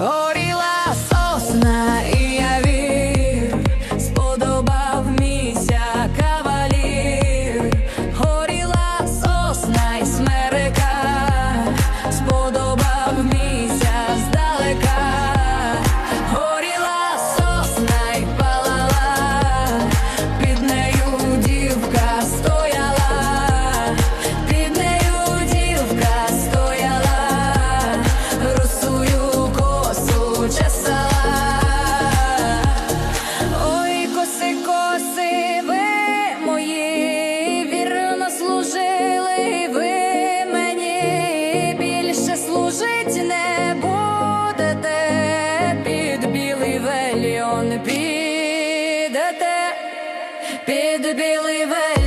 Oh. під білий весь.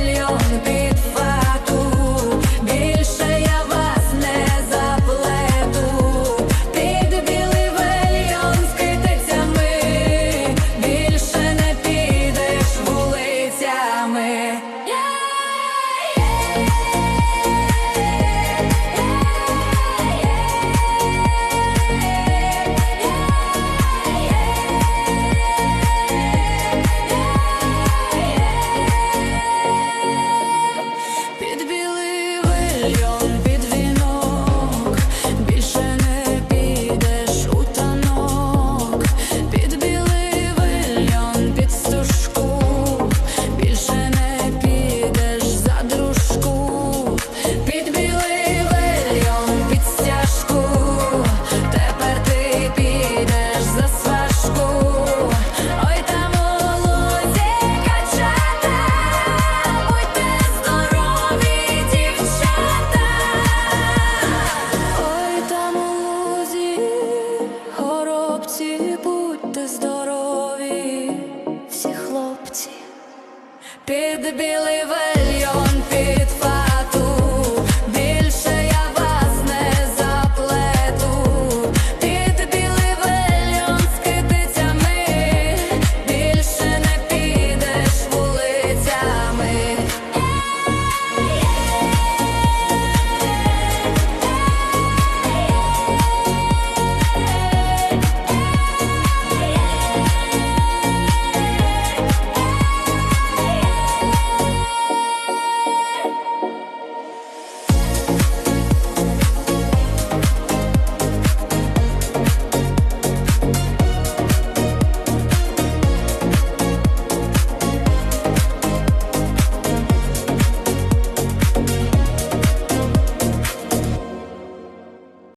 хлопці, будьте здорові, всі хлопці, під білий вельйон.